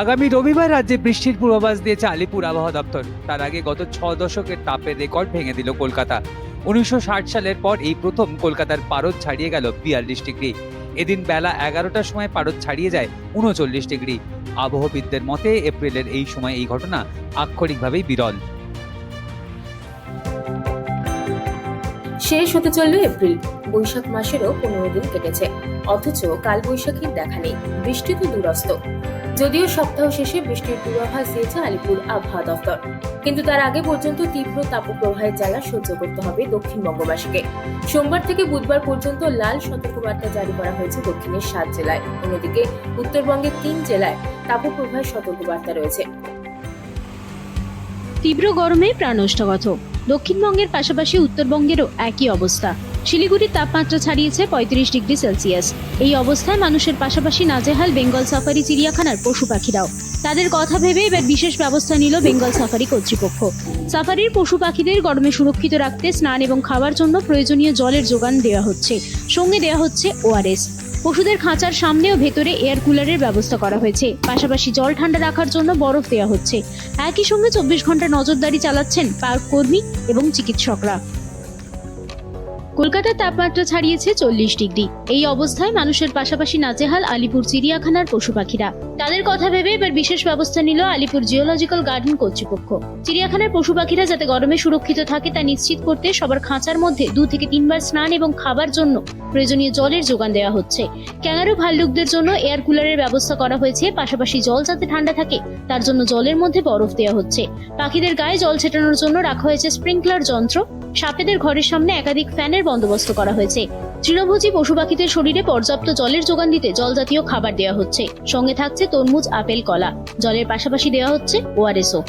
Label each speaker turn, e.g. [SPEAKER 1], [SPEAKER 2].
[SPEAKER 1] আগামী রবিবার রাজ্যে বৃষ্টির পূর্বাভাস দিয়েছে আলিপুর আবহাওয়া দপ্তর। তার আগে গত ছ দশকের তাপের রেকর্ড ভেঙে দিল কলকাতা। উনিশশো ষাট সালের পর এই প্রথম কলকাতার পারদ ছাড়িয়ে গেল বিয়াল্লিশ ডিগ্রি। এদিন বেলা এগারোটার সময় পারদ ছাড়িয়ে যায় উনচল্লিশ ডিগ্রি। আবহবিদদের মতে এপ্রিলের এই সময় এই ঘটনা আক্ষরিকভাবেই বিরল।
[SPEAKER 2] শেষ হতে চলল এপ্রিল। বৈশাখ মাসেরও পনেরো দিন কেটেছে। অথচ কাল বৈশাখীর দেখা নেই। বৃষ্টি তো দূরস্থ যদিও সপ্তাহ শেষে বৃষ্টির পূর্বাভাস দিয়েছে আলিপুর আবহাওয়া দফতর। কিন্তু তার আগে পর্যন্ত তীব্র তাপপ্রবাহের জ্বালা সহ্য করতে হবে দক্ষিণবঙ্গবাসীকে সোমবার থেকে বুধবার পর্যন্ত লাল সতর্কবার্তা জারি করা হয়েছে দক্ষিণের সাত জেলায়। অন্যদিকে উত্তরবঙ্গের তিন জেলায় তাপপ্রবাহের সতর্কবার্তা রয়েছে।
[SPEAKER 3] তীব্র গরমে প্রাণষ্টগত দক্ষিণবঙ্গের পাশাপাশি উত্তরবঙ্গেরও একই অবস্থা। শিলিগুড়ির তাপমাত্রা ছাড়িয়েছে পঁয়ত্রিশ ডিগ্রি সেলসিয়াস। এই অবস্থায় মানুষের পাশাপাশি নাজেহাল, বেঙ্গল সাফারি, চিড়িয়াখানার পশু পাখিরাও তাদের কথা ভেবে এবার বিশেষ ব্যবস্থা নিল বেঙ্গল সাফারি কর্তৃপক্ষ। সাফারির পশু পাখিদের গরমে সুরক্ষিত রাখতে স্নান এবং খাওয়ার জন্য প্রয়োজনীয় জলের যোগান দেওয়া হচ্ছে। সঙ্গে দেওয়া হচ্ছে ওআরএস পশুদের খাঁচার সামনে ও ভেতরে এয়ার কুলারের ব্যবস্থা করা হয়েছে। পাশাপাশি জল ঠান্ডা রাখার জন্য বরফ দেওয়া হচ্ছে। একই সঙ্গে চব্বিশ ঘণ্টা নজরদারি চালাচ্ছেন পার্ক কর্মী এবং চিকিৎসকরা। কলকাতার তাপমাত্রা ছাড়িয়েছে চল্লিশ ডিগ্রি। এই অবস্থায় মানুষের পাশাপাশি নাজেহাল, আলিপুর, চিড়িয়াখানার পশু পাখিরা তাদের কথা ভেবে এবার বিশেষ ব্যবস্থা নিল আলিপুর জিওলজিক্যাল গার্ডেন কর্তৃপক্ষ। চিড়িয়াখানার পশু পাখিরা যাতে গরমে সুরক্ষিত থাকে তা নিশ্চিত করতে সবার খাঁচার মধ্যে দু থেকে তিনবার স্নান এবং খাবার জন্য প্রয়োজনীয় জলের যোগান দেওয়া হচ্ছে। ক্যাঙ্গারু ভাল্লুকদের জন্য এয়ার কুলারের ব্যবস্থা করা হয়েছে, পাশাপাশি জল যাতে ঠান্ডা থাকে তার জন্য জলের মধ্যে বরফ দেওয়া হচ্ছে। পাখিদের গায়ে জল ছেটানোর জন্য রাখা হয়েছে স্প্রিংকলার যন্ত্র। সাপেদের ঘরের সামনে একাধিক ফ্যানের বন্দোবস্ত করা হয়েছে। তৃণভোজী পশু পাখিদের শরীরে পর্যাপ্ত জলের যোগান দিতে জল জাতীয় খাবার দেওয়া হচ্ছে। সঙ্গে থাকছে তরমুজ, আপেল, কলা। জলের পাশাপাশি দেওয়া হচ্ছে ওআরএসও